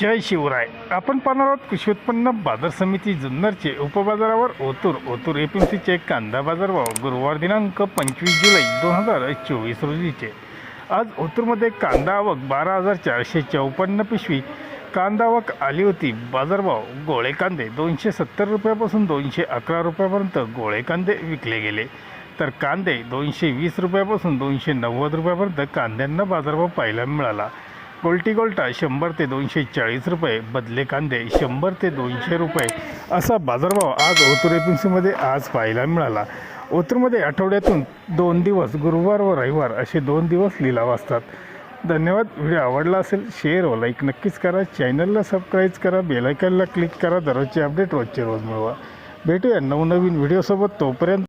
जय शिवराय. आपण पाहणार आहोत कृषी उत्पन्न बाजार समिती जुन्नरचे उपबाजारावर Otur. Otur A P M सीचे कांदा बाजार भाव गुरुवार दिनांक पंचवीस जुलै दोन हजार चोवीस रोजीचे. आज ओतूरमध्ये कांदा आवक बारा हजार चारशे चौपन्न पिशवी. कांदा आवक आली होती. बाजारभाव गोळे कांदे दोनशे सत्तर रुपयापासून दोनशे अकरा रुपयापर्यंत गोळे कांदे विकले गेले. तर कांदे दोनशे वीस रुपयापासून दोनशे नव्वद रुपयापर्यंत कांद्यांना बाजारभाव पाहायला मिळाला. कोल्टी गोल्टा शंभर ते दोनशे चाळीस रुपये बदले कांदे शंभर ते दोनशे रुपये असा बाजारभाव आज ओतूर एजन्सीमध्ये आज पाहायला मिळाला. ओतूरमध्ये आठवड्यातून दोन दिवस गुरुवार व रविवार असे दोन दिवस लिलाव असतात. धन्यवाद. व्हिडिओ आवडला असेल शेअर व लाईक नक्कीच करा. चॅनलला सबस्क्राईब करा. बेलायकनला क्लिक करा. दररोजचे अपडेट रोजचे रोज मिळवा. भेटूया नवनवीन व्हिडिओसोबत तोपर्यंत